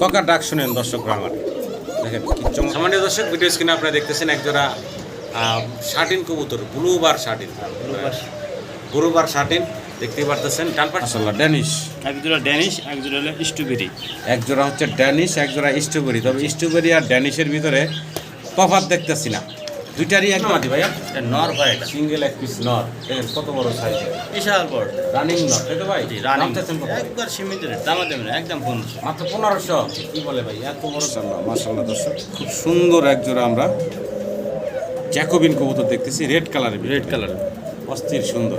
ককার ডাক শুনেন দর্শকরা আমার দেখেন কি সামান্য দর্শক ভিডিও স্ক্রিনে আপনারা দেখতেছেন একজোড়া শার্টিন কবুতর blue bar satin blue bar satin দেখতেই পারতেছেন। ডানপাট মাশাআল্লাহ ড্যানিশ এক জোড়া ড্যানিশ এক জোড়া হলো স্ট্রবেরি এক জোড়া হচ্ছে ড্যানিশ এক জোড়া স্ট্রবেরি তবে স্ট্রবেরি আর ড্যানিশের ভিতরে তফাত দেখতেছি না। দুইটারই এক মাটি ভাইয়া। নর হয় এটা সিঙ্গেল এক পিস নর। দেখেন কত বড় সাইজ বিশাল বড়। রানিং নর তাই তো ভাই? রানিং? একবার সীমিত রেট দামা দেবেন না, একদম পনেরোশো। মাত্র পনেরোশো? কি বলে ভাই এত বড় মাসাল্লাহ দর্শক খুব সুন্দর এক জোড়া আমরা জ্যাকোবিন কবুতর দেখতেছি রেড কালারের রেড কালার অস্থির সুন্দর।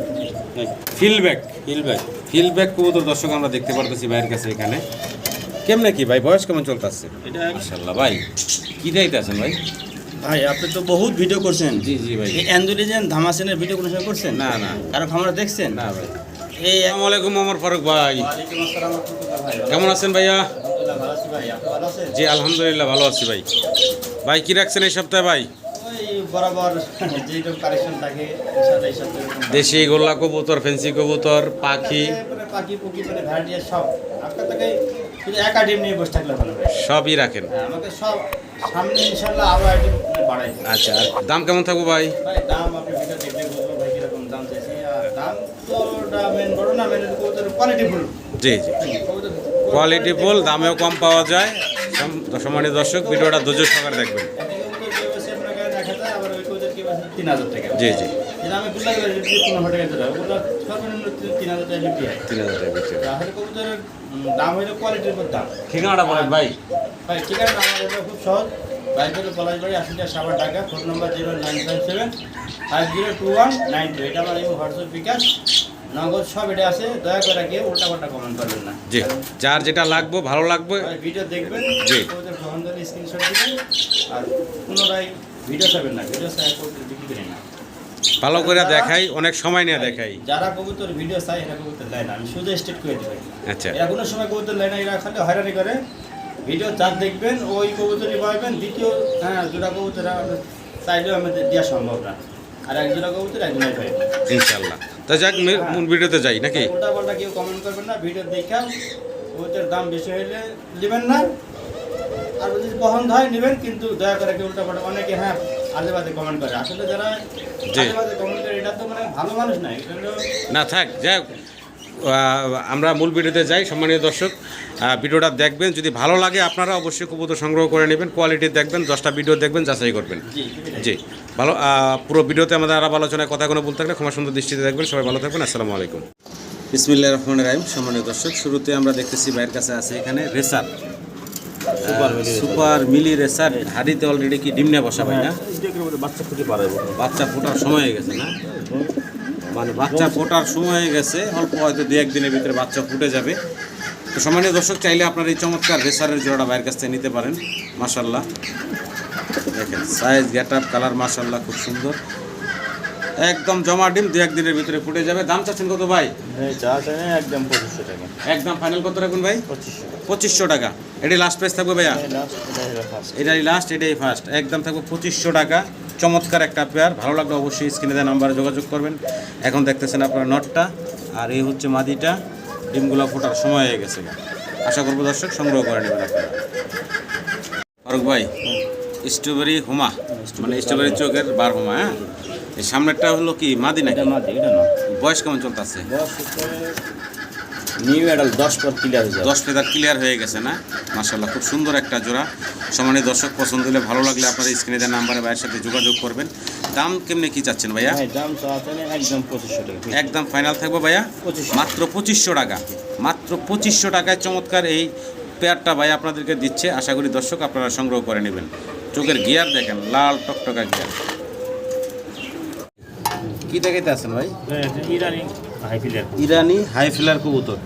ফিলব্যাক হিলব্যাক ফিলব্যাক কবুতর দর্শক আমরা দেখতে পারতেছি ভাইয়ের কাছে এখানে। কেমনে কি ভাই বয়স কেমন চলতেছে? এটা মাসাল্লাহ ভাই কি দায়িত্ব আছেন ভাই? ভাই আপনি তো বহুত ভিডিও করছেন। জি জি ভাই। এই অ্যান্ডুলিজেন ধামাসেনের ভিডিও কোনো সময় করছেন? না না। কারও খামার দেখছেন? না ভাই। এই আসসালামু আলাইকুম ওমর ফারুক ভাই। ওয়ালাইকুম আসসালাম ভাই কেমন আছেন ভাইয়া? আলহামদুলিল্লাহ ভালো আছি ভাই আপনি ভালো আছেন জি আলহামদুলিল্লাহ ভালো আছি ভাই। ভাই কি রাখছেন এই সপ্তাহে ভাই? ওই বরাবর কালেকশন থাকে ইনশাআল্লাহ এই সপ্তাহে দেশি গোল্লা কবুতর ফেন্সি কবুতর পাখি। পাখি পুকি মানে ভ্যারাইটি সব আপনার থেকে শুধু এক আইটেম নিয়ে বসে থাকলে ভালো সবই রাখেন। আমাকে সব সামনে ইনশাল্লাহ আরও আইটেম বাড়াই। আচ্ছা দাম কেমন থাকব ভাই? ভাই দাম আপনি ভিডিও দেখলে বুঝব ভাই কীরকম দাম চাইছি। আর দাম তো ওটা মেন বড় না মেন কবুতর কোয়ালিটি ফুল জি জি। কোয়ালিটি ফুল দামেও কম পাওয়া যায়। সম- সম্মানিত দর্শক ভিডিওটা ধৈর্য সহকারে দেখবেন। জি জি। আমি তিন- হাজার টাকা বিক্রি হয়। তিন হাজার টাকা কবুতরের দাম হইল কোয়ালিটির উপর দাম। ঠিকানাটা বলেন ভাই। ভাই ঠিকানা আমার এটা খুব সহজ। বাইকের পলাশ বাড়ি আশিটা সাবার টাকা phone number zero nine five seven five zero two one nine two. এটা আমার এই হোয়াটসঅ্যাপ বিকাশ। নগদ সব এটা আছে দয়া করে গিয়ে উল্টা পাল্টা কমেন্ট করবেন না। জি যার যেটা লাগবে ভালো লাগবে। ভিডিও দেখবেন জি। স্ক্রিনশট দিবেন আর পুনরায় ভিডিও চাবেন না ভিডিও চাই বিক্রি করি না ভালো করে দেখাই অনেক সময় নিয়ে দেখাই। যারা কবুতর ভিডিও চাই এরা কবুতর দেয় না। আমি শুধু স্টেট করে দেবো আচ্ছা। এরা কোনো সময় কবুতর নেয় না এরা খালি হয়রানি করে। ভিডিও যার দেখবেন ওই কবুতরই পাবেন দ্বিতীয় হ্যাঁ জোড়া কবুতর চাইলেও আমাদের দেওয়া সম্ভব না। আর এক জোড়া কবুতর একজনই পাই ইনশাল্লাহ। তো যাক মূল ভিডিওতে যাই নাকি? উল্টা পাল্টা কেউ কমেন্ট করবেন না। ভিডিও দেখা কবুতরের দাম বেশি হইলে নেবেন না। আর যদি পছন্দ হয় নেবেন। কিন্তু দয়া করে কেউ উল্টা অনেকে হ্যাঁ আজে বাজে কমেন্ট করে। আসলে যারা জি। আজে বাজে কমেন্ট করে এটা তো মানে ভালো মানুষ না না থাক যাই আমরা মূল ভিডিওতে যাই সম্মানীয় দর্শক। ভিডিওটা দেখবেন যদি ভালো লাগে আপনারা অবশ্যই কবুতর সংগ্রহ করে নেবেন কোয়ালিটি দেখবেন দশটা ভিডিও দেখবেন যাচাই করবেন। জি জি ভালো পুরো ভিডিওতে আমাদের আরব আলোচনায় কথা কোনো বলতে থাকলে ক্ষমা সুন্দর দৃষ্টিতে দেখবেন। সবাই ভালো থাকবেন আসসালামু আলাইকুম। বিসমিল্লাহ রহমান রাহিম। সম্মানীয় দর্শক শুরুতে আমরা দেখতেছি ভাইয়ের কাছে আছে এখানে রেসার সুপার মিলি রেসার। হাড়িতে অলরেডি কি ডিম নিয়ে বসা ভাই না? বাচ্চা খুঁজে পারাবো বাচ্চা ফোটার সময় হয়ে গেছে না? মানে বাচ্চা ফোটার সময় হয়ে গেছে অল্প হয়তো দু একদিনের ভিতরে বাচ্চা ফুটে যাবে। তো সম্মানীয় দর্শক চাইলে আপনার এই চমৎকার রেসারের জোড়াটা বাইরের কাছ থেকে নিতে পারেন মাশাল্লাহ দেখেন সাইজ গেট আপ কালার মাশাল্লাহ খুব সুন্দর। একদম জমা ডিম দু একদিনের ভিতরে ফুটে যাবে। দাম চাচ্ছেন কত ভাই? চা একদম পঁচিশশো টাকা। একদম ফাইনাল কত রাখুন ভাই? পঁচিশশো টাকা। এটাই লাস্ট প্রাইস থাকবে ভাইয়া? এটাই লাস্ট এটাই ফার্স্ট একদম থাকবে পঁচিশশো টাকা। চমৎকার একটা পেয়ার ভালো লাগলে অবশ্যই স্ক্রিনে দেওয়া নাম্বারে যোগাযোগ করবেন। এখন দেখতেছেন আপনার নটটা আর এই হচ্ছে মাদিটা। ডিমগুলো ফোটার সময় হয়ে গেছে। আশা করব দর্শক সংগ্রহ করে নেবেন আপনারা। ফারুক ভাই স্ট্রবেরি হোমা। মানে স্ট্রবেরি চোখের বার হোমা হ্যাঁ? এই সামনেরটা হলো কি মাদি নাকি? মাদি এটা না বয়স কেমন চলতেছে? নিউ অ্যাডাল দশ পর ক্লিয়ার হয়ে দশ ফেদার ক্লিয়ার হয়ে গেছে না? মাসাল্লাহ খুব সুন্দর একটা জোড়া। সমানে দর্শক পছন্দ হলে ভালো লাগলে আপনারা স্ক্রিনে দেওয়া নাম্বারে ভাইয়ের সাথে যোগাযোগ করবেন। দাম কেমনে কি চাচ্ছেন ভাইয়া? দাম একদম পঁচিশশো টাকা। একদম ফাইনাল থাকবে ভাইয়া? মাত্র পঁচিশশো টাকা। মাত্র পঁচিশশো টাকায় চমৎকার এই পেয়ারটা ভাই আপনাদেরকে দিচ্ছে। আশা করি দর্শক আপনারা সংগ্রহ করে নেবেন। চোখের গিয়ার দেখেন লাল টকটকা গিয়ার কি দেখাইতে আছেন ভাই? Irani high flyer Irani high flyer কবুতর।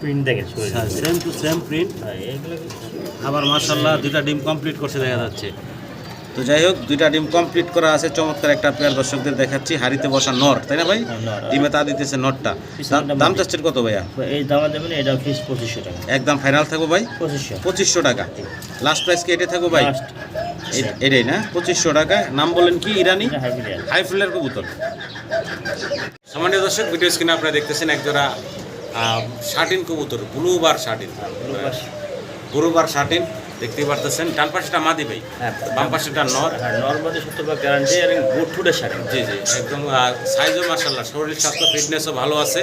Print same to same print আবার মার্শাল্লাহ দুইটা ডিম কমপ্লিট করছে দেখা যাচ্ছে। তো যাই হোক দুইটা ডিম কমপ্লিট করা আছে। চমৎকার একটা পেয়ার দর্শকদের দেখাচ্ছি হাড়িতে বসা নর তাই না ভাই? ডিমে তা দিতেছে নরটা। দাম- চাচ্ছেন কত ভাইয়া? এই দামা দেবেন এটা পঁচিশশো টাকা। একদম ফাইনাল থাকব ভাই? পঁচিশশো। পঁচিশশো টাকা। লাস্ট প্রাইস কি এটাই থাকব ভাই? এটাই না? পঁচিশশো টাকা। নাম বলেন কি ইরানি? এটা হাই ফিলার কবুতর। সামান্য দর্শক ভিডিও স্ক্রিনে আপনারা দেখতেছেন একজোড়া শার্টিন কবুতর ব্লু বার শার্টিন গুরুবার শার্টিন দেখতেই পারতেছেন। ডান পাশেটা মাদি ভাই হ্যাঁ বাম পাশেটা নর। হ্যাঁ নর্মালি শতভাগ গ্যারান্টি এবং বুট ফুটের শাড়ি জি জি একদম সাইজও মাসাল্লাহ শরীর স্বাস্থ্য ফিটনেসও ভালো আছে।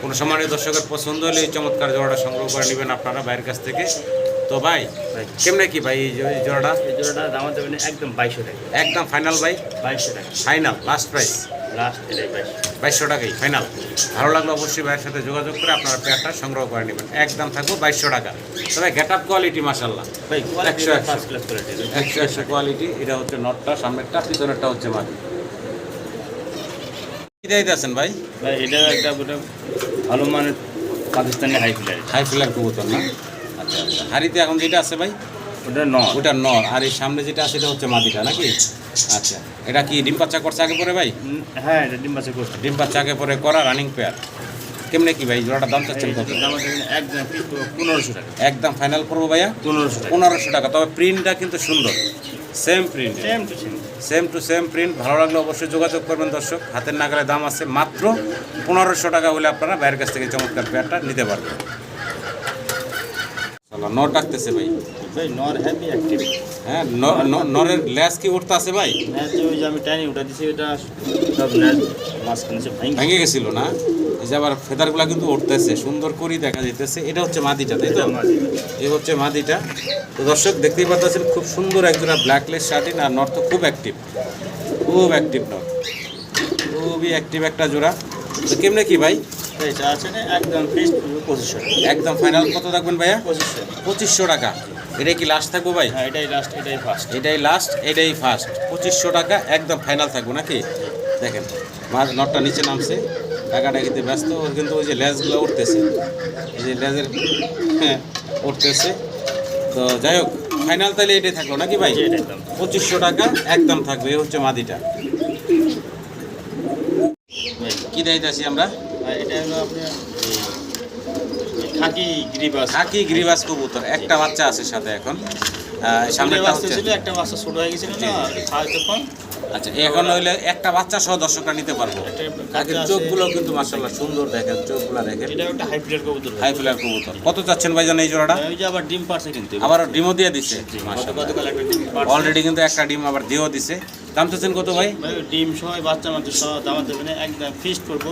কোনো সম্মানীয় দর্শকের পছন্দ হলে এই চমৎকার জোড়াটা সংগ্রহ করে নেবেন আপনারা বাইরের কাছ থেকে। তো ভাই কেমনে কি ভাই এই জোড়াটা? এই জোড়াটা দাম দেবেন একদম বাইশশো টাকা। একদম ফাইনাল ভাই? বাইশশো টাকা। ফাইনাল লাস্ট প্রাইস লাস্ট বাইশশো টাকাই ফাইনাল ভালো লাগল অবশ্যই ভাইয়ের সাথে যোগাযোগ করে আপনারা পেয়ারটা সংগ্রহ করে নেবেন। একদম থাকব বাইশশো টাকা। তবে গেট আপ কোয়ালিটি মাসাল্লাহ ভাই একশো, একশো। একশো কোয়ালিটি এটা হচ্ছে নটটা সামনেরটা পিছনেরটা হচ্ছে মাটি। কি দিতেছেন ভাই? ভাই এটা একটা ভালো মানের Pakistani high flight high flag কবুতর না? আচ্ছা আচ্ছা। হাড়িতে এখন যেটা আছে ভাই? ওটা নয় ওটা নর আর এই সামনে যেটা আছে এটা হচ্ছে মাদিটা নাকি? আচ্ছা। এটা কি ডিম পাচ্চা করছে আগে পরে ভাই? হ্যাঁ এটা ডিম বাসে করছে। ডিম আগে পরে করা রানিং পেয়ার কেমনে কি ভাই জোড়াটা দাম চাচ্ছেন কত? দাম দেবেন একদম পনেরোশো টাকা। একদম ফাইনাল করব ভাইয়া? পনেরোশো পনেরোশো টাকা। তবে প্রিন্টটা কিন্তু সুন্দর। Same print same to same same to same print ভালো লাগলে অবশ্যই যোগাযোগ করবেন দর্শক। হাতের নাগালে দাম আছে মাত্র পনেরোশো টাকা হলে আপনারা বাইরের কাছ থেকে চমৎকার পেয়ারটা নিতে পারবেন। নর ডাকতেছে ভাই। ভাই নর হ্যাপি অ্যাক্টিভ হ্যাঁ নরের ল্যাস কি উঠতে আছে ভাই ওই যে আমি টাইনি উঠা দিছি ওটা সব ম্যাচ মাঝখানে ভেঙে। গেছিল না? এই যে আবার ফেদারগুলো কিন্তু উঠতেছে সুন্দর করেই দেখা যাইতেছে। এটা হচ্ছে মাদিটা তাই তো? এই হচ্ছে মাদিটা। তো দর্শক দেখতেই পাচ্ছেন খুব সুন্দর একজোড়া ব্ল্যাকলেস শার্টিন আর নর তো খুব অ্যাক্টিভ খুব অ্যাক্টিভ নর্থ খুবই অ্যাক্টিভ একটা জোড়া। তো কেমনে কি ভাই? এটা আছে একদম ফিক্স পজিশন একদম ফাইনাল কত থাকবেন ভাইয়া? পজিশন পঁচিশশো টাকা। এটাই কি লাস্ট থাকব ভাই? হ্যাঁ এটাই লাস্ট এটাই ফার্স্ট এটাই লাস্ট এটাই ফার্স্ট পঁচিশশো টাকা একদম ফাইনাল থাকব নাকি? দেখেন মাছ নটটা নিচে নামছে। টাকাটা ব্যস্ত ওর কিন্তু ওই যে লেজগুলো উঠতেছে। এই যে লেজের হ্যাঁ উঠতেছে। তো যাই হোক ফাইনাল তাহলে এটাই থাকল নাকি ভাই? পঁচিশশো টাকা একদম থাকবে এই হচ্ছে মাদিটা। কি দিতেছি আমরা? এটা হলো আপনার খাকি গ্রিবাস। খাকি গ্রিবাস কবুতর। একটা বাচ্চা আছে সাথে এখন। সামনে বাচ্চা ছিল একটা বাচ্চা ছোট হয়ে গেছিল না তখন আচ্ছা এখন হইলে একটা বাচ্চা সহ দর্শকরা নিতে পারব। আগের চোখগুলো কিন্তু মার্শাল্লাহ সুন্দর দেখেন চোখগুলো দেখেন। এটা একটা কবুতর। কত চাচ্ছেন ভাইজান এই জোড়াটা? যে আবার ডিম পারছে কিন্তু। আবার ডিমও দিয়ে দিছে। অলরেডি কিন্তু একটা ডিম আবার দিয়েও দিছে। দাম চাচ্ছেন কত ভাই? ডিম সহ বাচ্চা মাত্র সহ দামা দেবে না একদম ফিক্সড করব।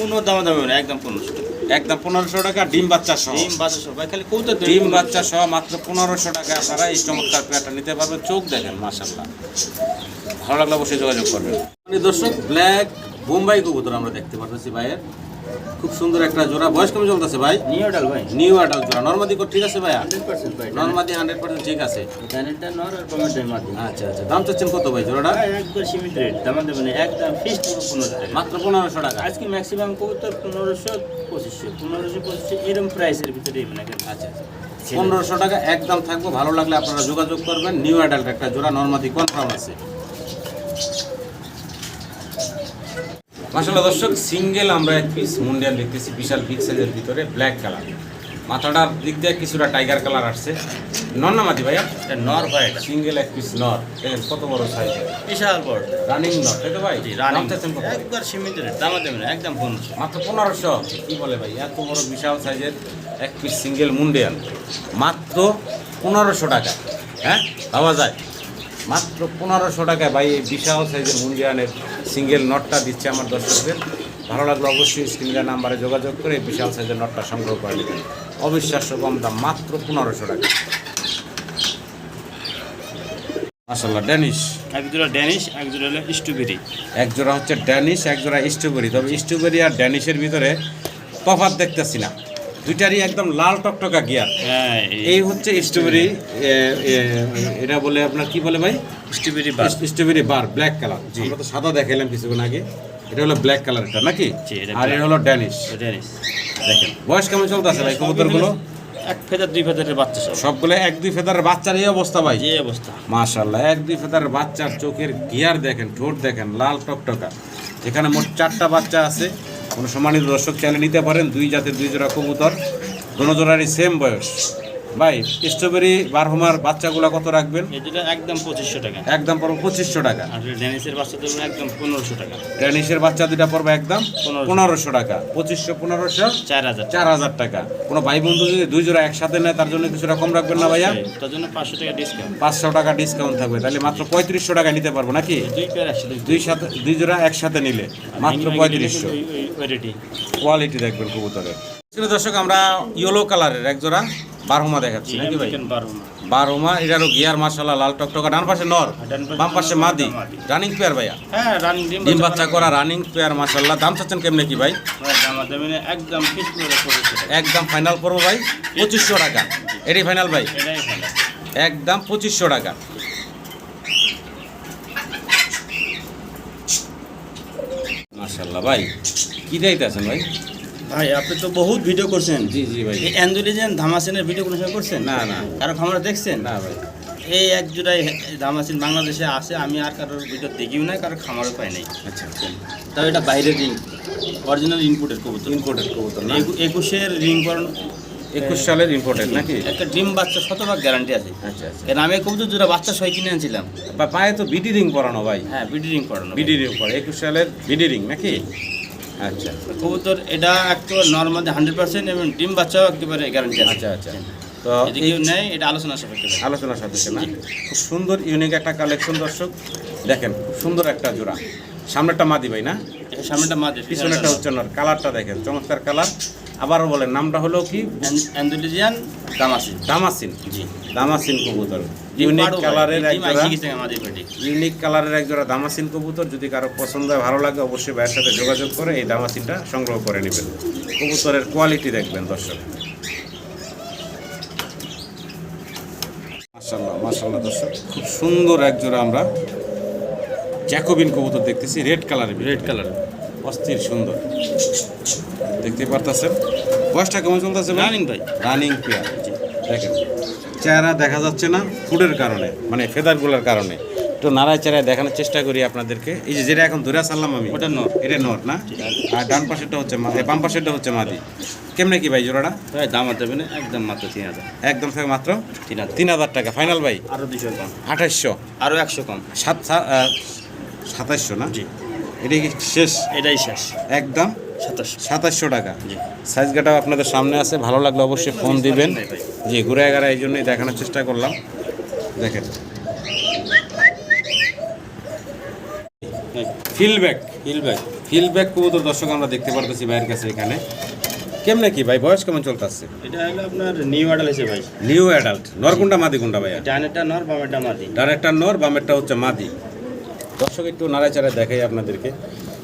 কোনো দামা দামি না একদম পনেরোশো টাকা। একদম পনেরোশো টাকা ডিম বাচ্চা সহ। ডিম বাচ্চা সহ। ভাই খালি কবুতর ডিম বাচ্চা সহ মাত্র পনেরোশো টাকা আপনারা এই চমৎকার পেয়ারটা নিতে পারবেন। চোখ দেখেন মাশাল্লাহ ভালো লাগলে অবশ্যই যোগাযোগ করবেন। দর্শক ব্ল্যাক বোম্বাই কবুতর আমরা দেখতে পারতেছি ভাইয়ের। খুব সুন্দর একটা জোড়া। বয়স কমে চলতেছে ভাই? নিউ ডাল ভাই। নিউ অ্যাডাল্ট জোড়া। নর্মাদি ঠিক আছে হান্ড্রেড পার্সেন্ট ভাই। নর্মাদি হান্ড্রেড পার্সেন্ট ঠিক আছে। ডানেরটা নর আর কমেন্টের মাধ্যমে আচ্ছা আচ্ছা। দাম চাচ্ছেন কত ভাই জোড়াটা? একদম সীমিত রেট দামা দেবে না একদম ফিক্সড পুরো মাত্র পনেরোশো টাকা। আজকে ম্যাক্সিমাম কবুতর পনেরোশো পঁচিশশো। পনেরোশো পঁচিশশো এরকম প্রাইসের ভিতরে মানে আচ্ছা পনেরোশো টাকা একদম থাকব। ভালো লাগলে আপনারা যোগাযোগ করবেন। নিউ অ্যাডাল্ট একটা জোড়া নর্মাদি কনফার্ম আছে। মাসাল্লাহ দর্শক সিঙ্গেল আমরা এক পিস মুন্ডিয়াল দেখতেছি বিশাল বিগ সাইজের ভিতরে ব্ল্যাক কালার মাথাটার দিক দিয়ে কিছুটা টাইগার কালার আসছে। নর না মাদি ভাইয়া? এটা নর ভাই সিঙ্গেল এক পিস নর। দেখেন কত বড় সাইজ বিশাল বড়। রানিং নর তাই তো ভাই? রানিং? একবার সীমিত রেট দামা দেবে না একদম পনেরোশো। মাত্র পনেরোশো। কি বলে ভাই এত বড় বিশাল সাইজের এক পিস সিঙ্গেল মুন্ডিয়ান মাত্র পনেরোশো টাকা। হ্যাঁ পাওয়া যায়। মাত্র পনেরোশো টাকায় ভাই এই বিশাল সাইজের মুন্ডিয়ানের সিঙ্গেল নটটা দিচ্ছে আমার দর্শকদের। ভালো লাগলে অবশ্যই স্ক্রিনের নাম্বারে যোগাযোগ করে বিশাল সাইজের নটটা সংগ্রহ করে নেবেন। অবিশ্বাস্য কম দাম মাত্র পনেরোশো টাকা। মাসাল্লাহ ড্যানিশ। এক জোড়া ড্যানিশ এক জোড়া হলো স্ট্রবেরি। এক জোড়া হচ্ছে ড্যানিশ এক জোড়া স্ট্রবেরি। তবে স্ট্রবেরি আর ড্যানিশের ভিতরে তফাৎ দেখতেছি না। দুইটারই একদম লাল টকটকা গিয়ার। হ্যাঁ এই হচ্ছে স্ট্রবেরি এটা বলে আপনার কি বলে ভাই? Strawberry bar strawberry bar black colour আমরা তো সাদা দেখাইলাম কিছুক্ষণ আগে। এটা হলো ব্ল্যাক কালার এটা নাকি? আর এটা হলো ড্যানিশ ড্যানিশ দেখেন বয়স কেমন চলতেছে ভাই কবুতরগুলো? এক ফেদার দুই ফেদারের বাচ্চা সব। সবগুলো এক দুই ফেদারের বাচ্চার এই অবস্থা ভাই? এই অবস্থা। মাশাল্লাহ এক দুই ফেদারের বাচ্চার চোখের গিয়ার দেখেন ঠোঁট দেখেন লাল টকটকা। এখানে মোট চারটা বাচ্চা আছে। কোনো সম্মানিত দর্শক চ্যানেল নিতে পারেন। দুই জাতের দুই জোড়া কবুতর, দোনো জোড়ারই সেম বয়স। ভাই স্ট্রবেরি বারহমার বাচ্চাগুলো কত রাখবেন? একদম পঁচিশশো টাকা। একদম পড়বে পঁচিশশো টাকা। আর ডেনিসের বাচ্চা একদম পনেরোশো টাকা। বাচ্চা দুটা পড়বে একদম পনেরোশো। টাকা। পঁচিশশো পনেরোশো চার হাজার। চার হাজার টাকা। কোনো ভাই বন্ধু যদি দুই জোড়া একসাথে নেয় তার জন্য কিছুটা কম রাখবেন না ভাইয়া? তার জন্য পাঁচশো টাকা ডিসকাউন্ট পাঁচশো টাকা ডিসকাউন্ট থাকবে। তাহলে মাত্র পঁয়ত্রিশশো টাকা নিতে পারব নাকি? দুই সাথে দুই জোড়া একসাথে নিলে মাত্র পঁয়ত্রিশশো। কোয়ালিটি দেখবেন কবুতরের। দর্শক আমরা ইয়েলো কালারের এক জোড়া বারহুমা দেখাচ্ছি নাকি ভাই? বারো বারহুমা। এটারও গিয়ার মার্শাল্লাহ লাল টকটকা ডান পাশে নর বাম পাশে মাদি। রানিং পেয়ার ভাইয়া। হ্যাঁ রানিং ডিম বাচ্চা করা। রানিং পেয়ার মার্শাল্লাহ দাম চাচ্ছেন কেমনে কি ভাই? একদম করে পড়েছে। একদম ফাইনাল করব ভাই পঁচিশশো টাকা। এটাই ফাইনাল ভাই? একদম পঁচিশশো টাকা। মার্শাল্লাহ ভাই কি দিতেছেন ভাই? ভাই আপনি তো বহুত ভিডিও করছেন। জি জি ভাই। এই অ্যান্ডোলিজেন ধামাসিনের ভিডিও কোনো সময় করছেন? না না। কারও খামারে দেখছেন? না ভাই। এই এক জোড়াই ধামাসিন বাংলাদেশে আছে আমি আর কারোর ভিডিও দেখিও নাই কারোর খামারও পাই নাই। আচ্ছা তবে এটা বাইরের রিং অরিজিনাল ইনপুটের কবুতর। ইম্পোর্টেড কবুতর না? একুশের রিং করানো একুশ সালের ইম্পোর্টেড নাকি? একটা ডিম বাচ্চা শতভাগ গ্যারান্টি আছে। আচ্ছা আচ্ছা। কারণ আমি কবুতর জোড়া বাচ্চা ছয় কিনে আনছিলাম। বা পায়ে তো বিডি রিং পরানো ভাই। হ্যাঁ বিডি রিং করানো বিডি রিং পরে একুশ সালের বিডি রিং নাকি? আচ্ছা। কবুতর এটা একেবারে নর্মাল হান্ড্রেড পার্সেন্ট এবং ডিম বাচ্চাও একেবারে গ্যারান্টি আছে। আচ্ছা আচ্ছা। তো এই নেই এটা আলোচনা সাপেক্ষে। আলোচনা সাপেক্ষে না? খুব সুন্দর ইউনিক একটা কালেকশন দর্শক। দেখেন খুব সুন্দর একটা জোড়া। সামনেরটা মাদি ভাই না? সামনেটা মাঝে নর কালারটা দেখেন চমৎকার কালার। আবারও বলেন নামটা হলো কি? অ্যান্ডোলিজিয়ান দামাসি দামাসিন। জি। দামাসিন কবুতর। ইউনিক কালারের এক জোড়া। ইউনিক কালারের এক জোড়া দামাসিন কবুতর। যদি কারও পছন্দ হয় ভালো লাগে অবশ্যই ভাইয়ের সাথে যোগাযোগ করে এই দামাসিনটা সংগ্রহ করে নেবেন। কবুতরের কোয়ালিটি দেখবেন দর্শক। মাশাল্লাহ মাশাল্লাহ দর্শক। খুব সুন্দর এক জোড়া আমরা জ্যাকোবিন কবুতর দেখতেছি রেড কালারের রেড কালার অস্থির সুন্দর। দেখতে পারতেছেন? বয়সটা কেমন চলতেছে রানিং ভাই। রানিং পেয়ার দেখেন চেহারা দেখা যাচ্ছে না ফুডের কারণে মানে ফেদারগুলোর কারণে। একটু নাড়ায় চেহারায় দেখানোর চেষ্টা করি আপনাদেরকে। এই যে যেটা এখন ধরে আসলাম আমি ওটা নর। এটা নর না? আর ডান পাশেরটা হচ্ছে বাম পাশেরটা হচ্ছে মাদি। কেমনে কি ভাই জোড়াটা? ভাই দাম আর দেবেন একদম মাত্র তিন হাজার। একদম থাকে মাত্র তিন হাজার। তিন হাজার টাকা। ফাইনাল ভাই? আরও দুশো কম। আঠাশশো আরও একশো কম। সাত সাতাইশশো না? জি। এটা কি শেষ? এটাই শেষ। একদম? সাতাশশো। সাতাশশো টাকা। জি। সাইজ গাটাও আপনাদের সামনে আছে ভালো লাগলে অবশ্যই ফোন দিবেন। জি ঘুরে এগারো এই জন্যই দেখানোর চেষ্টা করলাম। দেখেন। ফিলব্যাক ভাই ফিলব্যাক কবুতর দর্শক আমরা দেখতে পারতেছি ভাইয়ের কাছে এখানে। কেমনে কি ভাই বয়স কেমন চলতেছে? এটা হলো আপনার নিউ মডেল এসে ভাই। নিউ অ্যাডাল্ট নরকুন্ডা মাদি কুন্ডা ভাইয়া? ডানেরটা নর বামেরটা মাদি। ডাইরেক্টর নর বামেরটা হচ্ছে মাদি। দর্শক একটু নাড়াচাড়া দেখাই আপনাদেরকে।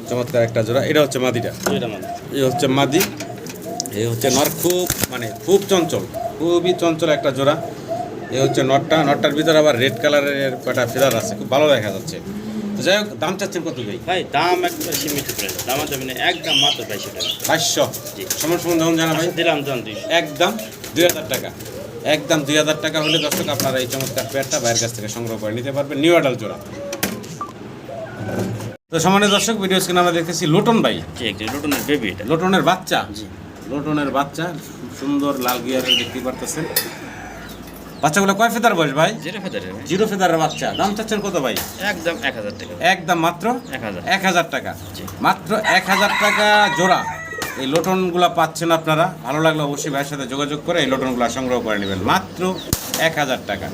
চমৎকার একটা জোড়া। এটা হচ্ছে মাদিটা। মাদি। এই হচ্ছে মাদি। এই হচ্ছে নর খুব মানে খুব চঞ্চল খুবই চঞ্চল একটা জোড়া। এই হচ্ছে নটটা। নটটার ভিতরে আবার রেড কালারের কটা ফেদার আছে খুব ভালো দেখা যাচ্ছে। যাই হোক দাম চাচ্ছেন কত ভাই? ভাই দাম একবার সীমিত প্রাইস দাম আর দেবেন একদম মাত্র বাইশশো টাকা। বাইশশো। সমান সমান যখন জানা ভাই? দিলাম জন দুইশো একদম দুই হাজার টাকা। একদম দুই হাজার টাকা হলে দর্শক আপনারা এই চমৎকার পেয়ারটা বাইরের কাছ থেকে সংগ্রহ করে নিতে পারবেন। নিউ অ্যাডাল জোড়া। তো সমানের দর্শক ভিডিও স্ক্রিনে আমরা দেখতেছি লোটন ভাই। লুটনের বেবি এটা। লোটনের বাচ্চা। জি। লোটনের বাচ্চা খুব সুন্দর লাল গিয়ারের দেখতে পারতেছেন। বাচ্চাগুলো কয় ফেদার বয়স ভাই? যেটা ফেদারে ভাই। জিরো ফেদারের বাচ্চা। দাম চাচ্ছেন কত ভাই? একদম এক হাজার টাকা। একদম মাত্র এক হাজার টাকা। জি। মাত্র এক হাজার টাকা জোড়া। এই লোটনগুলো পাচ্ছেন আপনারা। ভালো লাগলে অবশ্যই ভাইয়ের সাথে যোগাযোগ করে এই লোটনগুলো সংগ্রহ করে নেবেন। মাত্র এক হাজার টাকা।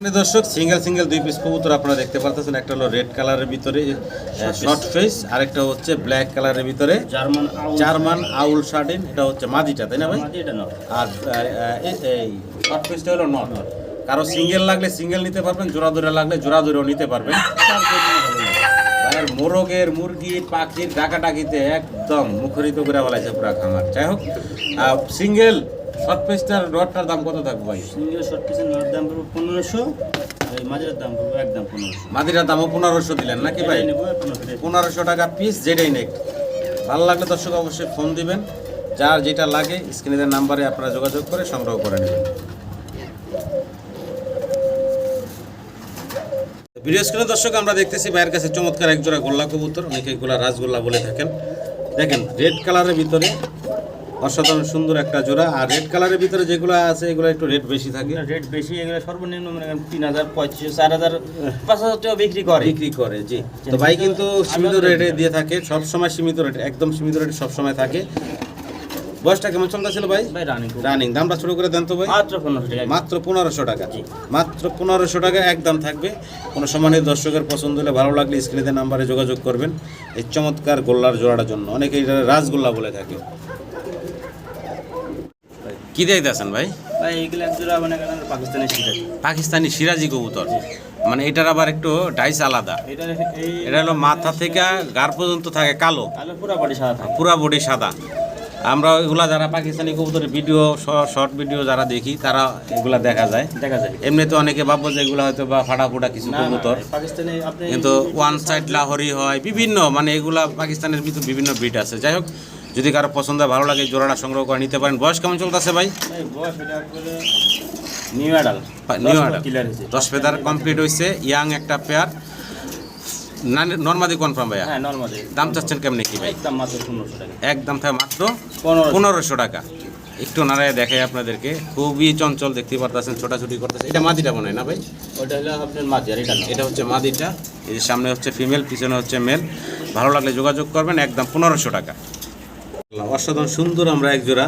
দর্শক সিঙ্গেল সিঙ্গেল দুই পিস কবুতর আপনারা দেখতে পারতেছেন। একটা হলো রেড কালারের ভিতরে শর্ট ফেস আরেকটা হচ্ছে ব্ল্যাক কালারের ভিতরে। German owl German owl satin এটা হচ্ছে মাদিটা তাই না ভাই? আর এই শর্ট ফেসটা হলো নট কারও সিঙ্গেল লাগলে সিঙ্গেল নিতে পারবেন জোড়া জোড়া লাগলে জোড়া জোড়াও নিতে পারবেন। মোরগের মুরগি পাখির ডাকা ডাকিতে একদম মুখরিত করে বলাইছে পুরা খামার। যাই হোক সিঙ্গেল শর্ট ফেসটার রডটার দাম কত থাকবে ভাই? সিঙ্গেল শর্ট পিসের নর দাম পড়বে পনেরোশো। মাঝের দাম পড়বে একদম পনেরোশো। মাদিরার দামও পনেরোশো দিলেন নাকি ভাই। পনেরোশো টাকা পিস যেটাই নেক। ভালো লাগলে দর্শক অবশ্যই ফোন দিবেন। যার যেটা লাগে স্ক্রিনের নাম্বারে আপনারা যোগাযোগ করে সংগ্রহ করে নেবেন। ভিডিও স্ক্রিনে দর্শক আমরা দেখতেছি ভাইয়ের কাছে চমৎকার এক জোড়া গোল্লা কবুতর। অনেকে এগুলা রাজগোল্লা বলে থাকেন। দেখেন রেড কালারের ভিতরে অসাধারণ সুন্দর একটা জোড়া। আর রেড কালারের ভিতরে যেগুলো আছে এগুলো একটু রেট বেশি থাকে। রেট বেশি এগুলো সর্বনিম্ন মানে তিন হাজার পঁয়ত্রিশ চার হাজার পাঁচ হাজার টাকা বিক্রি করে। বিক্রি করে জি। তো ভাই কিন্তু সীমিত রেটে দিয়ে থাকে সব সময় সীমিত রেট একদম সীমিত রেটে সব সময় থাকে। বয়সটা কেমন চলতেছিল ভাই? ভাই রানিং রানিং দামটা শুরু করে দেন তো ভাই। মাত্র পনেরোশো টাকা। মাত্র পনেরোশো টাকা। মাত্র পনেরোশো টাকা একদম থাকবে। কোনো সম্মানিত দর্শকের পছন্দ হলে ভালো লাগলে স্ক্রিনে নাম্বারে যোগাযোগ করবেন। এই চমৎকার গোল্লার জোড়াটার জন্য। অনেকে এটা রাসগোল্লা বলে থাকে। কি দিয়েছেন ভাই? ভাই এক জোড়া মানে পাকিস্তানি শিখে পাকিস্তানি সিরাজি কবুতর। মানে এটার আবার একটু ডাইস আলাদা। এটা এটা হলো মাথা থেকে গার পর্যন্ত থাকে কালো। পুরো বাড়ি সাদা পুরা বডি সাদা। আমরা ওইগুলা যারা পাকিস্তানি কবুতরের ভিডিও শর্ট ভিডিও যারা দেখি তারা এগুলা দেখা যায়। দেখা যায়। এমনিতে অনেকে ভাববো যে এগুলো হয়তো বা ফাটা ফুটা কিছু কবুতর। কিন্তু ওয়ান সাইড লাহরি হয় বিভিন্ন মানে এগুলা পাকিস্তানের ভিতর বিভিন্ন ব্রিড আছে। যাই হোক যদি কারও পছন্দ ভালো লাগে জোড়াটা সংগ্রহ করে নিতে পারেন। বয়স কেমন চলতেছে ভাই? নিউ অ্যাডাল নিউ হয়েছে। দশ ফেদার কমপ্লিট হয়েছে ইয়াং একটা পেয়ার নর্মাদি কনফার্ম ভাইয়া। হ্যাঁ নর্মালি দাম চাচ্ছেন কেমনি কি ভাই? একদম মাত্র পনেরোশো টাকা। একদম থাকে মাত্র পনেরো পনেরোশো টাকা। একটু নাড়ায় দেখাই আপনাদেরকে। খুবই চঞ্চল দেখতে পারতেছেন ছোটাছুটি করতেছে এটা মাদিটা মনে হয় না ভাই? ওটা হলো আপনার মাঝি আর এটা এটা হচ্ছে মাদিটা। এই যে সামনে হচ্ছে ফিমেল পিছনে হচ্ছে মেল ভালো লাগলে যোগাযোগ করবেন একদম পনেরোশো টাকা। অসাধারণ সুন্দর আমরা এক জোড়া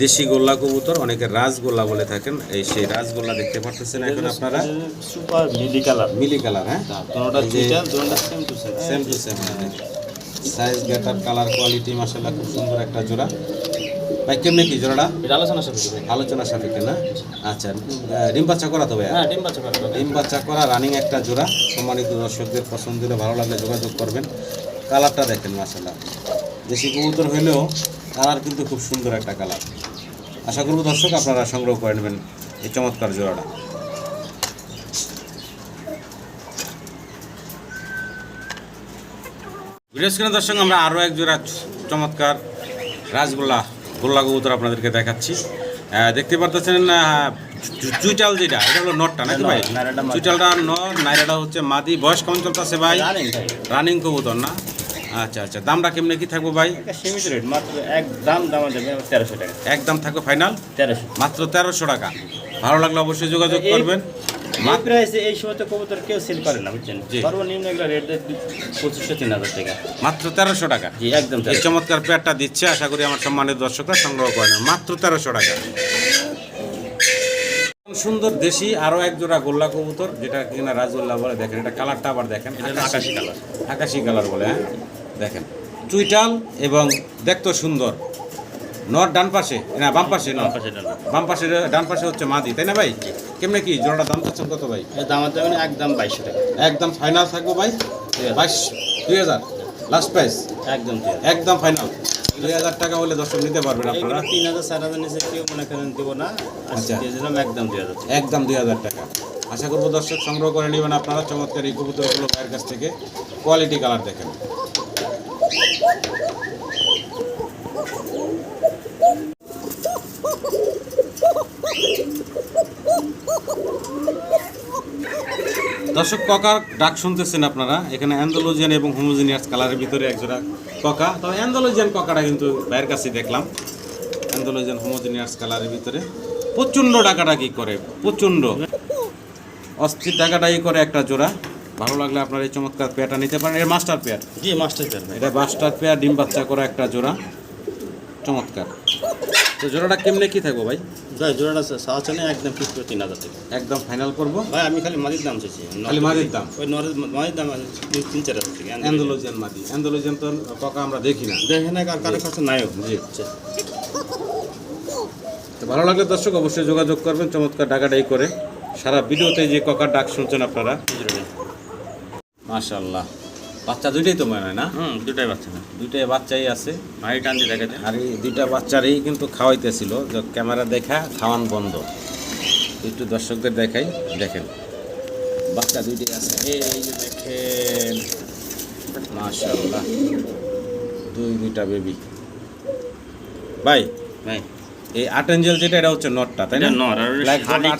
দেশি গোল্লা কবুতর অনেকে রাজগোল্লা বলে থাকেন। এই সেই রাজগোল্লা দেখতে পারতেছেন এখন আপনারা। Super mealy colour. Mealy colour হ্যাঁ? দুটোটা same to same same to same size গেটার colour quality মাসাল্লাহ খুব সুন্দর একটা জোড়া। ভাই কেমনি কি জোড়াটা? এটা আলোচনা সাপেক্ষে আলোচনা সাপেক্ষে না? আচ্ছা। ডিম বাচ্চা করা তো ভাই? হ্যাঁ ডিম বাচ্চা কাটবে ডিম বাচ্চা করা রানিং একটা জোড়া। সম্মানিত দর্শকদের পছন্দ হলে ভালো লাগলে যোগাযোগ করবেন। কালারটা দেখেন মাসাল্লাহ দেশি কবুতর হলেও কালার কিন্তু খুব সুন্দর একটা কালার। আশা করব দর্শক আপনারা সংগ্রহ করে নেবেন এই চমৎকার জোড়াটা। স্ক্রিনে দর্শক আমরা আরও এক জোড়া চমৎকার রাসগোল্লা গোল্লা কবুতর আপনাদেরকে দেখাচ্ছি। আহ, দেখতে পারতেছেন চুইটাল যেটা এটা হলো নটটা নাকি ভাই। চুইটালটা নর নাইরাটা হচ্ছে মাদি। বয়স কেমন চলতেছে ভাই। রানিং কবুতর না? আচ্ছা আচ্ছা। দামটা কেমনে কি থাকব ভাই? সীমিত রেট মাত্র এক দাম দাম তেরোশো টাকা। একদম থাকবে ফাইনাল তেরোশো। মাত্র তেরোশো টাকা। ভালো লাগলে অবশ্যই যোগাযোগ করবেন। এই প্রাইসে এই সময় তো কবুতর কেউ সেল করে না বুঝছেন? জি। সর্বনিম্ন এগুলো রেট পঁচিশশো তিন হাজার টাকা। মাত্র তেরোশো টাকা। জি একদম এই চমৎকার পেয়ারটা দিচ্ছে আশা করি আমার সম্মানিত দর্শকরা সংগ্রহ। মাত্র তেরোশো টাকা। সুন্দর দেশি আরও এক জোড়া গোল্লা কবুতর যেটা কিনা রাজগোল্লা বলে দেখেন। এটা কালারটা আবার দেখেন। আকাশি কালার আকাশি কালার বলে হ্যাঁ? দেখেন চুইটাল এবং দেখতো সুন্দর। নর ডান পাশে না বাম পাশে নর। বাম পাশে ডান পাশে হচ্ছে মাদি তাই না ভাই? কেমনে কি জোড়াটা দাম চাচ্ছেন কত ভাই? দাম দেবে একদম বাইশশো টাকা। একদম ফাইনাল থাকব ভাই? বাইশ দুই হাজার। লাস্ট প্রাইস একদম একদম ফাইনাল দুই হাজার টাকা হলে দর্শক নিতে পারবেন আপনারা। তিন হাজার চার হাজার নিচে কেউ মনে করেন দেবো না। আচ্ছা। আচ্ছা। একদম দুই হাজার একদম দুই হাজার টাকা। আশা করব দর্শক সংগ্রহ করে নেবেন আপনারা। চমৎকার এই কবুতরগুলো ভাইয়ের কাছ থেকে। কোয়ালিটি কালার দেখেন। দর্শক, ককার ডাক শুনতেছেন আপনারা। এখানে অ্যান্ডোলজিয়ান এবং হোমোজিনিয়াস কালারের ভিতরে একজোড়া ককা। তবে অ্যান্ডোলজিয়ান ককাটা কিন্তু বাইরের কাছে দেখলাম। অ্যান্ডোলজিয়ান হোমোজিনিয়াস কালারের ভিতরে। প্রচণ্ড ডাকাডাকি করে, প্রচণ্ড। অস্থির ডাকাডাকি করে একটা জোড়া। ভালো লাগলে আপনার এই চমৎকার পেয়ারটা নিতে পারেন। এর মাস্টার পেয়ার। জি মাস্টার পেয়ার ভাই। এটা মাস্টার পেয়ার ডিম বাচ্চা করা একটা জোড়া। চমৎকার। তো জোড়াটা কেমনে কি থাকব ভাই? ভাই জোড়াটা সাওয়া চানে একদম ফিক্স করে তিন হাজার টাকা। একদম ফাইনাল করব। ভাই আমি খালি মাদির দাম চাইছি। খালি মাদির দাম? ওই মাদির দাম তিন- চার হাজার টাকা। অ্যান্ডোলজিয়ান মাদি। অ্যান্ডোলজিয়ান তো ককা আমরা দেখি না। দেখেন আর কারও কাছে নাইও জি। তো ভালো লাগলে দর্শক অবশ্যই যোগাযোগ করবেন। চমৎকার ডাকাডাই করে। সারা ভিডিওতে যে ককার ডাক শুনছেন আপনারা মাশাল্লাহ বাচ্চা দুইটাই তো মনে হয় না? হুম দুটাই বাচ্চা না। দুইটাই বাচ্চাই আছে। ভাই টানতে দেখা যায় আর এই দুইটা বাচ্চারই কিন্তু খাওয়াইতেছিল। যে ক্যামেরা দেখা খাওয়ান বন্ধ। একটু দর্শকদের দেখাই দেখেন। বাচ্চা দুইটাই আছে। এই যে দেখেন মাশাল্লাহ দুই দুইটা বেবি ভাই ভাই। এই আট এঞ্জেল যেটা এটা হচ্ছে নটটা তাই না? নর, আর শালিক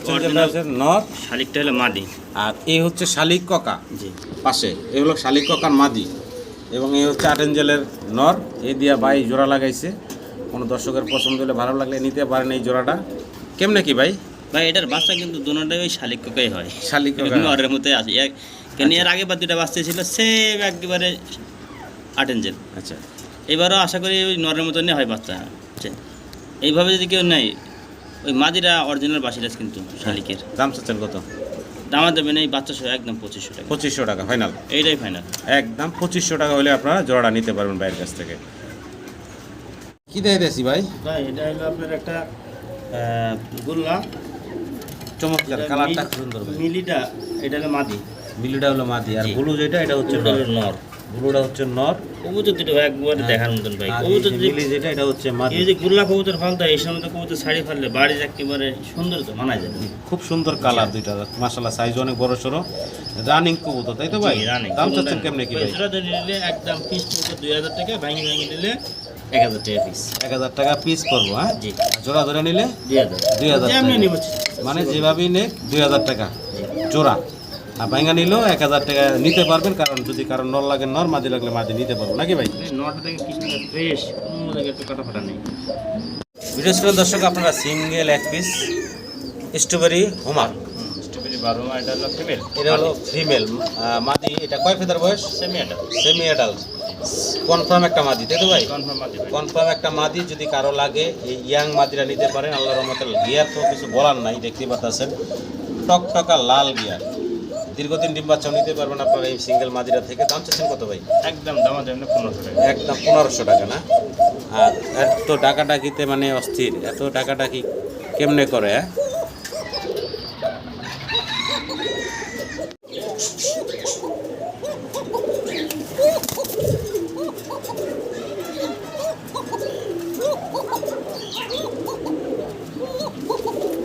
নর। শালিকটা হলো মাদি। আর এই হচ্ছে শালিক ককা। জি। পাশে এই হলো শালিক ককার মাদি। এবং এই হচ্ছে আট এঞ্জেলের নর। এই দিয়া বাই জোড়া লাগাইছে। কোনো দর্শকের পছন্দ হলে ভালো লাগলে নিতে পারেন এই জোড়াটা। কেমনে কি ভাই? ভাই এটার বাচ্চা কিন্তু দুটোটাই ওই শালিক কোকাই হয়। শালিক নরের মধ্যে আছে। এক- কেন এর আগে বার দুটা বাচ্চা ছিল সেম একেবারে আট ইঞ্চের আচ্ছা। এবারও আশা করি ওই নরের মতনই হয় বাচ্চা। বুঝছেন? এইভাবে যদি কেউ নেয় ওই মাদিরা অরিজিনাল বাসিরাজ কিন্তু শালিকের। দাম চাচ্ছেন কত? দামা দেবেন এই বাচ্চা সহ একদম পঁচিশশো টাকা। পঁচিশশো টাকা ফাইনাল এইটাই ফাইনাল একদম পঁচিশশো টাকা হলে আপনারা জোড়াটা নিতে পারবেন বাইরের কাছ থেকে। কি দেয় দেশি ভাই? ভাই এটা হলো আপনার একটা আহ, গুল্লা। চমৎকার কালারটা সুন্দর মিলিটা এটা হলো মাদি। মিলিটা হলো মাদি আর। ব্লু যেটা এটা হচ্ছে নর। ব্লুটা হচ্ছে নর। কবুতর দুটো একবারে দেখার মতন ভাই। কবুতর যেটা এটা হচ্ছে মাদি এই যে গুল্লা কবুতর ফালতা এই সময় তো কবুতর শাড়ি ফাললে বাড়ির একেবারে সুন্দর তো মানা যায় খুব সুন্দর কালার দুইটা মাশাআল্লাহ সাইজ অনেক বড় সরো রানিং কবুতর তাই তো ভাই। দাম চাচ্ছেন কেমনে কি ভাই ধরে নিলে একদম পিস দুই হাজার টাকা ভাঙি ভাঙি নিলে এক হাজার টাকা পিস এক হাজার টাকা পিস করব হ্যাঁ? জি। জোড়া ধরে নিলে দুই হাজার। দুই হাজার মানে যেভাবেই নেক দুই হাজার টাকা। জোড়া। ভাঙ্গা নিলেও এক হাজার টাকা নিতে পারবেন কারণ যদি কারণ নর লাগে নর মাদি লাগলে মাদি নিতে পারব। নাকি ভাই? নটা থেকে কৃষ্ণটা ফ্রেশ কোনো জায়গায় একটু কাটা নেই। ভিডিও স্কুলের দর্শক আপনারা সিঙ্গেল এক পিস স্ট্রবেরি হোমার। স্ট্রবেরি বারো মা এটা হলো ফিমেল এটা হলো ফিমেল মাদি এটা কয় ফেদার বয়স? সেমি সেমি অ্যাডাল্ট কনফার্ম একটা মাদি তাই তো ভাই? কনফার্ম কনফার্ম একটা মাদি যদি কারও লাগে এই ইয়াং মাদিরা নিতে পারেন। আল্লাহ রহমতে গিয়ার তো কিছু বলার নাই দেখতে পাচ্ছেন টকটকা লাল গিয়ার। দীর্ঘদিন ডিম বাচ্চাও নিতে পারবেন আপনারা এই সিঙ্গেল মাদিরা থেকে। দাম চাচ্ছেন কত ভাই? একদম দামা দেবেন পনেরোশো টাকা। একদম পনেরোশো টাকা না? আর এত ডাকাডাকিতে মানে অস্থির এত ডাকাডাকি কেমনে করে হ্যাঁ?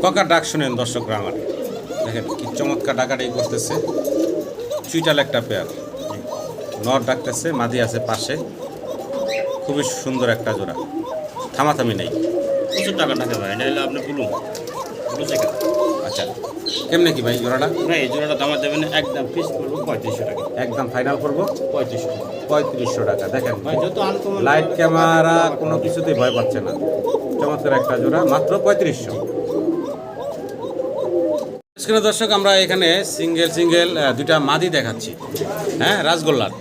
ককার ডাক শুনেন দর্শকরা আমার। দেখেন কি চমৎকার ডাকাডাকি করতেছে। চুইটাল একটা পেয়ার নর ডাকতেছে মাদি আছে পাশে। খুবই সুন্দর একটা জোড়া। থামাথামি নেই। প্রচুর টাকা টাকা ভাই? এটা হলো আপনার ব্লু ব্লু চেকার আচ্ছা কেমনে কি ভাই জোড়াটা? ভাই এই জোড়াটা দামা দেবেন একদম পিস পড়ব পঁয়ত্রিশশো টাকা। একদম ফাইনাল করব পঁয়ত্রিশশো পঁয়ত্রিশশো টাকা দেখেন। ভাই যত লাইট ক্যামেরা কোনো কিছুতেই ভয় পাচ্ছে না। চমৎকার একটা জোড়া মাত্র পঁয়ত্রিশশো। স্ক্রিনে দর্শক আমরা এখানে সিঙ্গেল সিঙ্গেল দুইটা মাদি দেখাচ্ছি। হ্যাঁ রাসগোল্লার।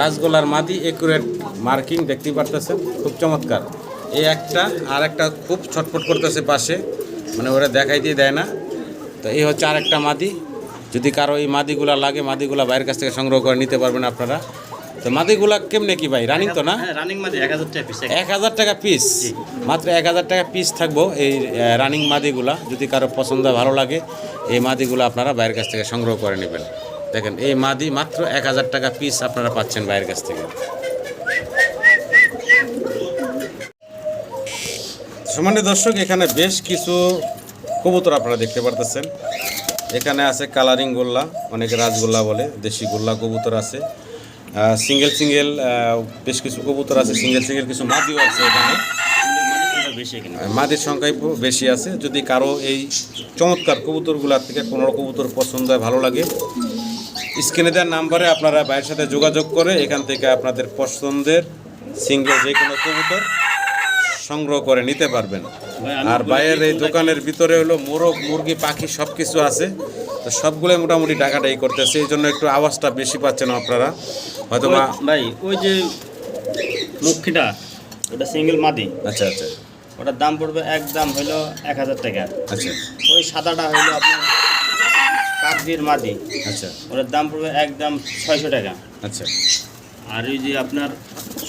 রাসগোল্লার মাদি। একুরেট মার্কিং দেখতেই পারতেছেন খুব চমৎকার। এই একটা আর একটা খুব ছটফট করতেছে পাশে মানে ওরা দেখাইতেই দেয় না। তো এই হচ্ছে আর একটা মাদি। যদি কারও এই মাদিগুলা লাগে মাদিগুলা বাইরের কাছ থেকে সংগ্রহ করে নিতে পারবেন আপনারা। তো মাদিগুলা কেমনে কি ভাই? রানিং তো না? হ্যাঁ রানিং মাঝে এক হাজার টাকা পিস এক হাজার টাকা পিস মাত্র এক হাজার টাকা পিস থাকব এই রানিং মাদিগুলা। যদি কারও পছন্দ ভালো লাগে এই মাদিগুলো আপনারা বাইরের কাছ থেকে সংগ্রহ করে নেবেন। দেখেন এই মাদি মাত্র এক হাজার টাকা পিস আপনারা পাচ্ছেন বাইরের কাছ থেকে। সমান্য দর্শক এখানে বেশ কিছু কবুতর আপনারা দেখতে পারতেছেন। এখানে আছে কালারিং গোল্লা অনেকে রাজগোল্লা বলে দেশি গোল্লা কবুতর আছে। সিঙ্গেল সিঙ্গেল বেশ কিছু কবুতর আছে সিঙ্গেল সিঙ্গেল কিছু মাদিও আছে এখানে। মাদির সংখ্যাই বেশি আছে। যদি কারও এই চমৎকার কবুতরগুলোর থেকে কোনো কবুতর পছন্দ হয়, ভালো লাগে, স্ক্রিনে দেওয়ার নাম্বারে আপনারা ভাইয়ের সাথে যোগাযোগ করে এখান থেকে আপনাদের পছন্দের সিঙ্গেল যে কোনো কবুতর সংগ্রহ করে নিতে পারবেন। আর বলে বাইরের এই দোকানের ভিতরে হলো মোরগ মুরগি পাখি সব কিছু আছে। তো সবগুলোই মোটামুটি ডাকাটাই করতেছে এই জন্য একটু আওয়াজটা বেশি পাচ্ছেন আপনারা। হয়তো ভাই ওই যে মুখিটা ওটা সিঙ্গেল মাদি। আচ্ছা আচ্ছা। ওটার দাম পড়বে এক দাম হইল এক হাজার টাকা। আচ্ছা। ওই সাদাটা হইল আপনার কাকদির মাদি। আচ্ছা। ওটার দাম পড়বে এক দাম ছয়শো টাকা। আচ্ছা। আর ওই যে আপনার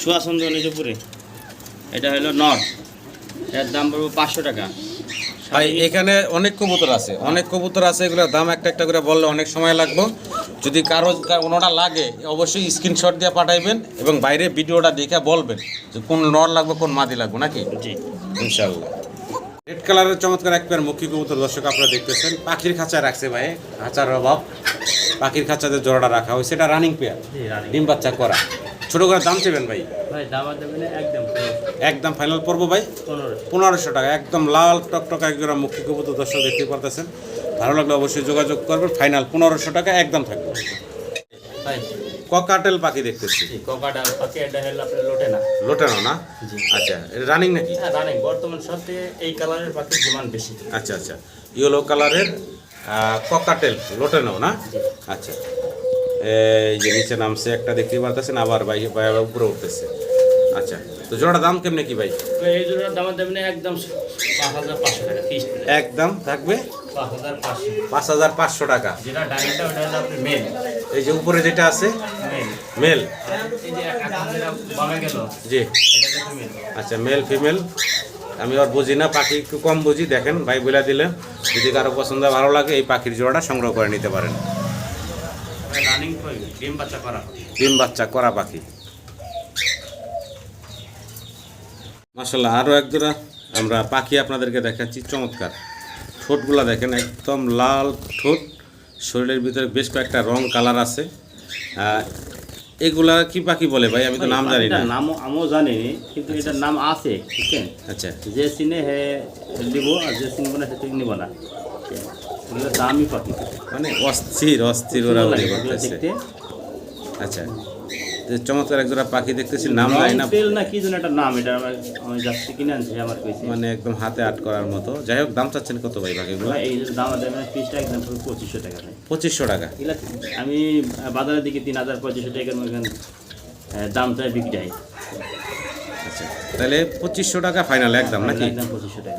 সুয়াসন্দ নিজপুরে এটা হলো নট। এর দাম পড়বে পাঁচশো টাকা। ভাই এখানে অনেক কবুতর আছে। অনেক কবুতর আছে এগুলোর দাম একটা একটা করে বললে অনেক সময় লাগবে। যদি কারও কোনোটা লাগে অবশ্যই স্ক্রিনশট দিয়ে পাঠাইবেন এবং বাইরে ভিডিওটা দেখে বলবেন যে কোন নর লাগবে কোন মাদি লাগবে নাকি? জি। ইনশাল্লাহ রেড কালারের চমৎকার এক পেয়ার মুখী কবুতর দর্শক আপনারা দেখতেছেন। পাখির খাঁচা রাখছে ভাই খাঁচার অভাব। পাখির খাঁচাতে জোড়াটা রাখা হয়েছে। এটা রানিং পেয়ার ডিম বাচ্চা করা। ছোটো করে দাম চেবেন ভাই? ভাই দাম একদম একদম ফাইনাল পড়ব ভাই? পনেরোশো। টাকা একদম লাল টকটকা একজোড়া মুখী কবুতর দর্শক দেখতে পারতেছেন। ভালো লাগলে অবশ্যই যোগাযোগ করবেন। ফাইনাল পনেরোশো টাকা একদম থাকবে। ভাই। ককাটেল পাখি দেখতেছি। ককাটা পাখি এটা হলো আপনার লোটে না। না? আচ্ছা এটা রানিং নাকি? হ্যাঁ রানিং বর্তমান সব থেকে এই কালারের পাখির ডিমান্ড বেশি। আচ্ছা আচ্ছা। ইয়েলো কালারের ককাটেল লোটানো না? আচ্ছা। যে নিচে নামছে একটা দেখতে পারতেছেন আবার ভাই ভাই আবার উপরে উঠতেছে। আচ্ছা তো জোড়া দাম কেমনে কি ভাই? এই জোড়ার দাম দেবেন একদম পাঁচ হাজার পাঁচশো টাকা একদম থাকবে? পাঁচ হাজার পাঁচশো। টাকা। এই যে উপরে যেটা আছে? মেল জি। আচ্ছা মেল ফিমেল আমি আর বুঝি না পাখি একটু কম বুঝি দেখেন ভাই বলে দিলেন। যদি কারও পছন্দ ভালো লাগে এই পাখির জোড়াটা সংগ্রহ করে নিতে পারেন। রানিং ডিম বাচ্চা করা ডিম বাচ্চা করা পাখি। মাসাল্লাহ আরও এক জোড়া আমরা পাখি আপনাদেরকে দেখাচ্ছি চমৎকার। ঠোঁটগুলা দেখেন একদম লাল ঠোঁট। শরীরের ভিতরে বেশ কয়েকটা রং কালার আছে। এগুলা কি পাখি বলে ভাই? আমি তো নাম জানি না। নাম আমিও জানি কিন্তু এটার নাম আছে ঠিক আছে? আচ্ছা। যে সিনে হে দিব আর যে চিনব না সে নিব না। এগুলো দামি পাখি। মানে অস্থির অস্থির ওরা দেখতে। আচ্ছা। তো চমৎকার এক জোড়া পাখি দেখতেছি নাম জানি না তেল না কি যেন একটা নাম এটা আমি যাচ্ছি কিনে আনছি আমার কইছে। মানে একদম হাতে আট করার মতো। যাই হোক দাম চাচ্ছেন কত ভাই পাখিগুলো? এই দাম দেবেন পিসটা একদম পঁচিশশো টাকা পঁচিশশো টাকা। আমি বাজারের দিকে তিন হাজার পঁচিশশো টাকার মতন দামটা বিক্রি হয়। আচ্ছা তাহলে পঁচিশশো টাকা ফাইনাল একদম নাকি?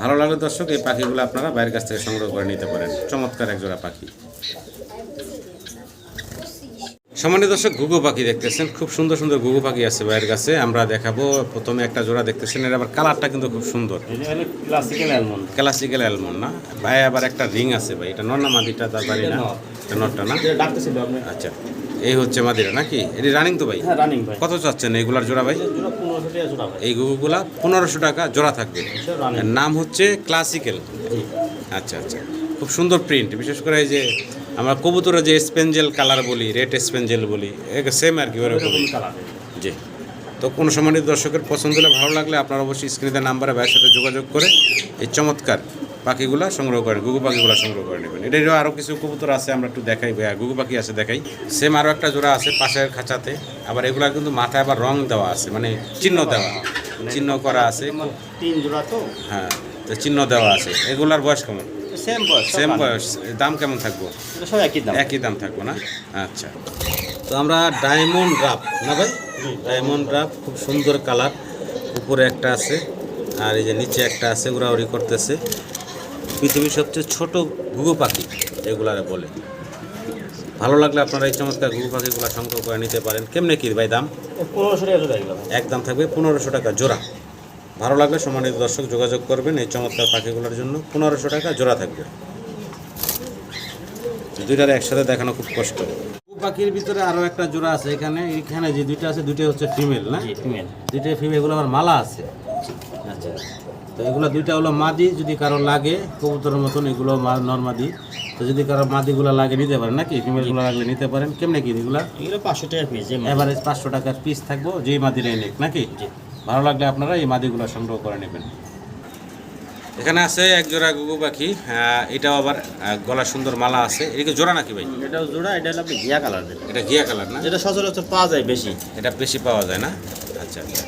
ভালো লাগলে দর্শক এই পাখিগুলো আপনারা বাইরের কাছ থেকে সংগ্রহ করে নিতে পারেন। চমৎকার এক জোড়া পাখি। সামান্য দর্শক ঘুঘু পাখি দেখতেছেন। খুব সুন্দর সুন্দর ঘুঘু পাখি আছে বাইরের কাছে। আমরা দেখাবো প্রথমে একটা জোড়া দেখতেছেন। এর আবার কালারটা কিন্তু খুব সুন্দর। ক্লাসিক্যাল অ্যালমন্ড ক্লাসিক্যাল অ্যালমন্ড না? ভাই আবার একটা রিং আছে ভাই। এটা নর না মাদিটা? তার বাড়ি না? নটটা না? আচ্ছা। এই হচ্ছে মাদিরা নাকি? এটি রানিং তো ভাই? হ্যাঁ রানিং কত চাচ্ছেন এইগুলার জোড়া ভাই? ভাই। এই গুগুগুলা পনেরোশো টাকা জোড়া থাকবে। নাম হচ্ছে ক্লাসিক্যাল আচ্ছা আচ্ছা। খুব সুন্দর প্রিন্ট বিশেষ করে এই যে আমরা কবুতরে যে স্পেঞ্জেল কালার বলি রেড স্পেঞ্জেল বলি সেম আর কি ওরকম জি। তো কোনো সম্মানিত দর্শকের পছন্দ হলে ভালো লাগলে আপনারা অবশ্যই স্ক্রিনের নাম্বারে ভাইয়ের সাথে যোগাযোগ করে এই চমৎকার পাখিগুলা সংগ্রহ করেন গুগু পাখিগুলো সংগ্রহ করে নেবেন। এটারও আরও কিছু কবুতর আছে আমরা একটু দেখাই ভাইয়া গুগু পাখি আছে দেখাই। সেম আরও একটা জোড়া আছে পাশের খাঁচাতে আবার এগুলো কিন্তু মাথায় আবার রং দেওয়া আছে মানে চিহ্ন দেওয়া চিহ্ন করা আছে। তিন জোড়া তো। হ্যাঁ তো চিহ্ন দেওয়া আছে। এগুলার বয়স কেমন? সেম বয়স সেম বয়স দাম কেমন থাকব? সব একই দাম। একই দাম থাকব না? আচ্ছা। তো আমরা ডায়মন্ড ড্রাফ না ভাই? ডায়মন্ড ড্রাফ খুব সুন্দর কালার উপরে একটা আছে আর এই যে নিচে একটা আছে উড়াউড়ি করতেছে। পৃথিবীর সবচেয়ে ছোট ঘুঘু পাখি এগুলারে বলে। ভালো লাগলে আপনারা এই চমৎকার ঘুঘু পাখিগুলো সংগ্রহ করে নিতে পারেন। কেমনে কি ভাই দাম? পনেরোশো টাকা জোড়া এগুলো একদম থাকবে পনেরোশো টাকা জোড়া। ভালো লাগলে সম্মানিত দর্শক যোগাযোগ করবেন এই চমৎকার পাখিগুলোর জন্য। পনেরোশো টাকা জোড়া থাকবে। দুইটার একসাথে দেখানো খুব কষ্ট। পাখির ভিতরে আরও একটা জোড়া আছে এখানে এখানে যে দুইটা আছে দুইটা হচ্ছে ফিমেল না? ফিমেল দুইটা ফিমেল এগুলো আমার মালা আছে। আচ্ছা। তো এগুলো দুইটা হলো মাদি যদি কারও লাগে কবুতরের মতন এগুলো নর্মাদি তো যদি কারও মাদিগুলো লাগে নিতে পারেন নাকি? ফিমেলগুলো লাগলে নিতে পারেন। কেমনে কি এগুলা? এগুলো পাঁচশো টাকা পিস এভারেজ পাঁচশো টাকার পিস থাকব যেই মাদিরাই নেক নাকি? ভালো লাগলে আপনারা এই মাদিগুলো সংগ্রহ করে নেবেন। এখানে আছে এক জোড়া গুগু পাখি এটাও আবার গলা সুন্দর মালা আছে। এদিকে জোড়া নাকি ভাই? এটাও জোড়া এটা হলো আপনি ঘিয়া কালার দেবেন এটা ঘিয়া কালার না? এটা সচরাচর পাওয়া যায় বেশি। এটা বেশি পাওয়া যায় না? আচ্ছা আচ্ছা।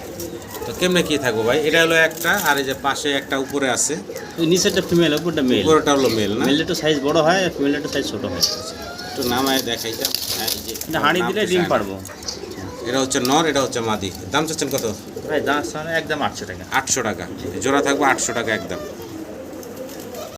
তো কেমনে কি থাকব ভাই? এটা হলো একটা আর এই যে পাশে একটা উপরে আছে। ওই নিচেরটা ফিমেল উপরটা মেল উপরটা হলো মেল না? মেলটা একটু সাইজ বড় হয় আর ফিমেলটা একটু সাইজ ছোট হয়। একটু নামায় দেখাইতাম হ্যাঁ, এই যে হাঁড়ি দিলে ডিম পারব। এটা হচ্ছে নর এটা হচ্ছে মাদি। দাম চাচ্ছেন কত? ভাই দাম একদম আটশো টাকা। আটশো টাকা। জোড়া থাকবে আটশো টাকা একদম।